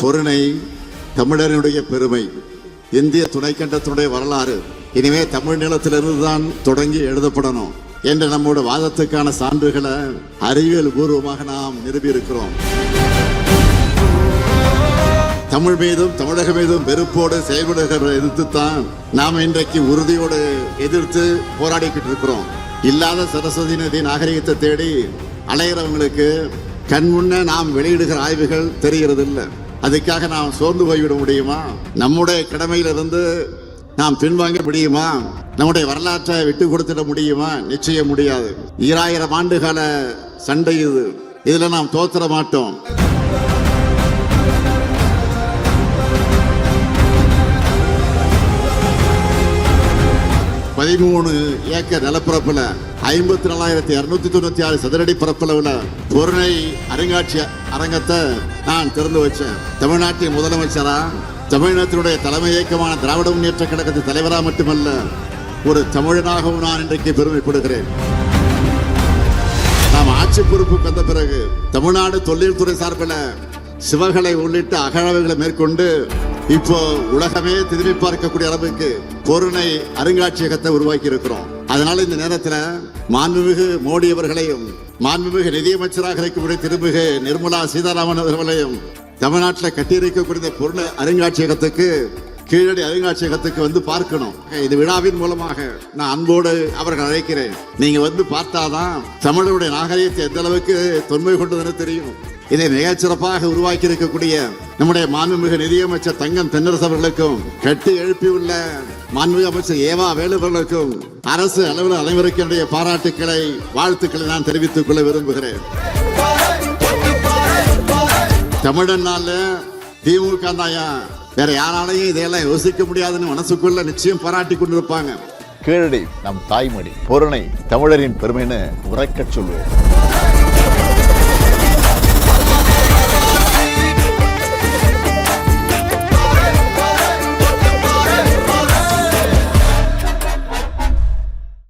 பொருணை தமிழனுடைய பெருமை இந்திய துணைக்கண்டத்தினுடைய வரலாறு இனிமே தமிழ் நிலத்திலிருந்து தான் தொடங்கி எழுதப்படணும் என்ற நம்மோட வாதத்துக்கான சான்றுகளை அறிவியல் பூர்வமாக நாம் நிரூபியிருக்கிறோம். தமிழ் மீதும் தமிழக மீதும் வெறுப்போடு செயல்படுகிற எதிர்த்துத்தான் நாம் இன்றைக்கு உறுதியோடு எதிர்த்து போராடிக்கிட்டு இருக்கிறோம். இல்லாத சரஸ்வதி நதி நாகரிகத்தை தேடி அலைகிறவங்களுக்கு கண்முன்ன நாம் வெளியிடுகிற ஆய்வுகள் தெரிகிறது இல்லை அதுக்காக நாம் சோர்ந்து போய்விட முடியுமா? நம்முடைய கடமையிலிருந்து நாம் பின்வாங்க முடியுமா? நம்முடைய வரலாற்றை விட்டு கொடுத்துட முடியுமா? நிச்சயம் முடியாது. ஈராயிரம் ஆண்டுகால சண்டை இது. இதுல நாம் தோத்துற மாட்டோம். பதிமூணு ஏக்கர் நிலப்பரப்புல ஐம்பத்தி நாலாயிரத்தி இருநூத்தி தொண்ணூத்தி ஆறு சதுரடி பரப்பளவுல பொருணை அருங்காட்சிய அரங்கத்தை நான் திறந்து வச்சேன். தமிழ்நாட்டின் முதலமைச்சரா தமிழினத்தினுடைய தலைமை இயக்கமான திராவிட முன்னேற்ற கழகத்தின் தலைவரா மட்டுமல்ல ஒரு தமிழனாகவும் நான் இன்றைக்கு பெருமைப்படுகிறேன். நாம் ஆட்சி பொறுப்புக்கு வந்த பிறகு தமிழ்நாடு தொழில்துறை சார்பில் சிவகலை உள்ளிட்ட அகழாய்வுகளை மேற்கொண்டு இப்போ உலகமே திரும்பி பார்க்கக்கூடிய அளவுக்கு பொருணை அருங்காட்சியகத்தை உருவாக்கி இருக்கிறோம் அதனால இந்த நேரத்தில் மாண்புமிகு மோடி அவர்களையும் மாண்புமிகு நிதியமைச்சராக இருக்கக்கூடிய திருமிகு நிர்மலா சீதாராமன் அவர்களையும் தமிழ்நாட்டில் கட்டியிருக்கக்கூடிய பொருளை அருங்காட்சியகத்துக்கு கீழடி அருங்காட்சியகத்துக்கு வந்து பார்க்கணும். இது விழாவின் மூலமாக நான் அன்போடு அவர்கள் அழைக்கிறேன். நீங்க வந்து பார்த்தாதான் தமிழருடைய நாகரிகத்தை எந்த அளவுக்கு தொன்மை கொண்டதுன்னு தெரியும். இதை மிகச் சிறப்பாக உருவாக்கி இருக்கக்கூடிய நம்முடைய மாண்புமிகு நிதியமைச்சர் தங்கம் தென்னரசு அவர்களுக்கும் கட்டி எழுப்பியுள்ள மாண்புமிகு அமைச்சர் ஏவா வேலுவர்களுக்கும் அரசு அலுவலர் அனைவருக்கும் பாராட்டுக்களை வாழ்த்துக்களை நான் தெரிவித்துக் கொள்ள விரும்புகிறேன். தமிழன் நாள்ல திமுக தாயா வேற யாராலையும் இதையெல்லாம் யோசிக்க முடியாதுன்னு மனசுக்குள்ள நிச்சயம் பாராட்டி கொண்டிருப்பாங்க. கீழடி நம் தாய்மொழி பொருணை தமிழரின் பெருமைன்னு உரைக்கச் சொல்வோம்